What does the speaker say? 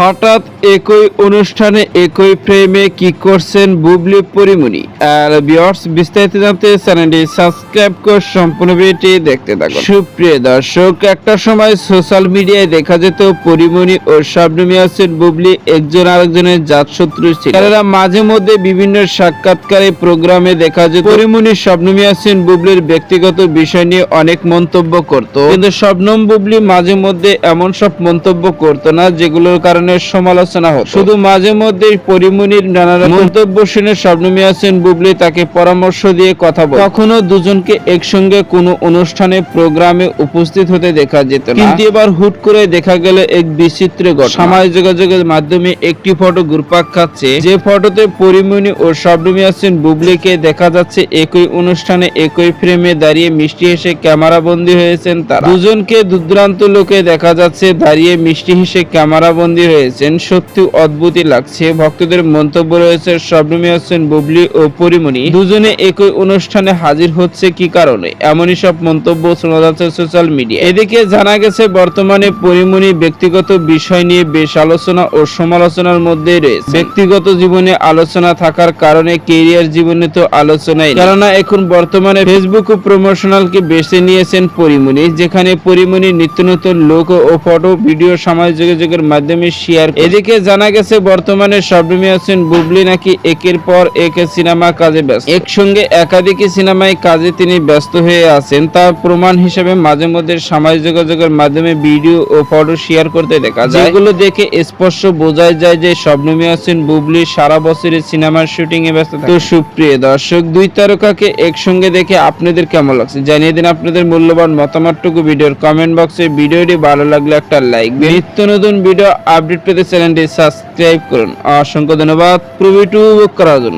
হঠাৎ একই অনুষ্ঠানে একই ফ্রেমে কি করছেন বুবলি পরিমণি? আর বিয়ার্স বিস্তারিত জানতে চ্যানেলটি সাবস্ক্রাইব করে সম্পূর্ণ ভিডিওটি দেখতে থাকুন। সুপ্রিয় দর্শক, একটা সময় সোশ্যাল মিডিয়ায় দেখা যেত পরিমণি ও শাবনুমি আছেন বুবলি একজন আরেকজনের জাত শত্রু ছিল। তারা মাঝে মধ্যে বিভিন্ন সাক্ষাৎকারে প্রোগ্রামে দেখা যেত। পরিমণি শবনমী আছেন বুবলির ব্যক্তিগত বিষয় নিয়ে অনেক মন্তব্য করত। কিন্তু শবনম বুবলি মাঝে মধ্যে এমন সব মন্তব্য করত না যেগুলোর কারণে সমালোচনা হতো। শুধু মাঝে মধ্যে পরিমণির নানা মন্তব্য শুনে শবনমী আছেন বুবলি তাকে পরামর্শ দিয়ে কথা বলে। কখনো দুজনকে একসঙ্গে কোনো অনুষ্ঠানে প্রোগ্রামে উপস্থিত হতে দেখা যেত না। কিন্তু এবার হুট করে দেখা গেল এক বিচিত্র ঘটনা। সামাজিক যোগাযোগের মাধ্যমে একটি ফটো ঘুরপাক খাচ্ছে। যে ফটোতে পরিমণি ও শবনমী আছেন বুবলিকে দেখা যাচ্ছে একই অনুষ্ঠানে একই ফ্রেমে দাঁড়িয়ে মিষ্টি হেসে ক্যামেরা বন্দী হয়েছেন তারা। দুজনকে দুর্দান্ত লোকে দেখা যাচ্ছে দাঁড়িয়ে মিষ্টি হেসে ক্যামেরা বন্দী হয়েছেন সত্যি অদ্ভুতই লাগছে। ভক্তদের মন্তব্য রয়েছে, শবনমী আছেন বুবলি ও পরিমণি দুজনে একই অনুষ্ঠানে হাজির হচ্ছে কি কারণে? এমনই সব মন্তব্য শোনা যাচ্ছে সোশ্যাল মিডিয়া এদিকে জানা গেছে, বর্তমানে পরিমণি ব্যক্তিগত বিষয় নিয়ে বেশ আলোচনা ও সমালোচনার মধ্যে রয়েছে। ব্যক্তিগত জীবনে আলোচনা থাকার কারণে কেরিয়ার জীবনে তো আলোচনাই কেননা এখন বর্তমানে ফেসবুক ও প্রমোশনালকে বেছে নিয়েছেন পরিমণি, যেখানে পরিমণি নিত্য নতুন লোক ও ফটো, ভিডিও, সামাজিক যোগাযোগের মাধ্যমে শেয়ার এদিকে জানা গেছে, বর্তমানে শবনমী আছেন বুবলি, নাকি একের পর এক সিনেমা কাজে ব্যস্ত। একসঙ্গে একাধিক সিনেমায় কাজে তিনি ব্যস্ত হয়ে আছেন তার প্রমাণ হিসেবে মাঝে মধ্যে সামাজিক যোগাযোগের মাধ্যমে ভিডিও ও ফটো শেয়ার করতে দেখা যায়। যেগুলো দেখে স্পষ্ট বোঝাই যায় যে শবনমী আছেন বুবলি, সারা বছরের সিনেমার শুটিং এ ব্যস্ত তো সুপ্রিয় দর্শক, দুই তারকাকে একসঙ্গে দেখে আপনাদের কেমন লাগছে? জানিয়ে দিন আপনাদের মূল্যবান মতামতটুকু ভিডিওর কমেন্ট বক্সে ভিডিওটি ভালো লাগলে একটা লাইক নিত্য নতুন ভিডিও আপডেট পেতে চ্যানেলটি সাবস্ক্রাইব করুন। অসংখ্য ধন্যবাদ। প্রভিটু করার জন্য।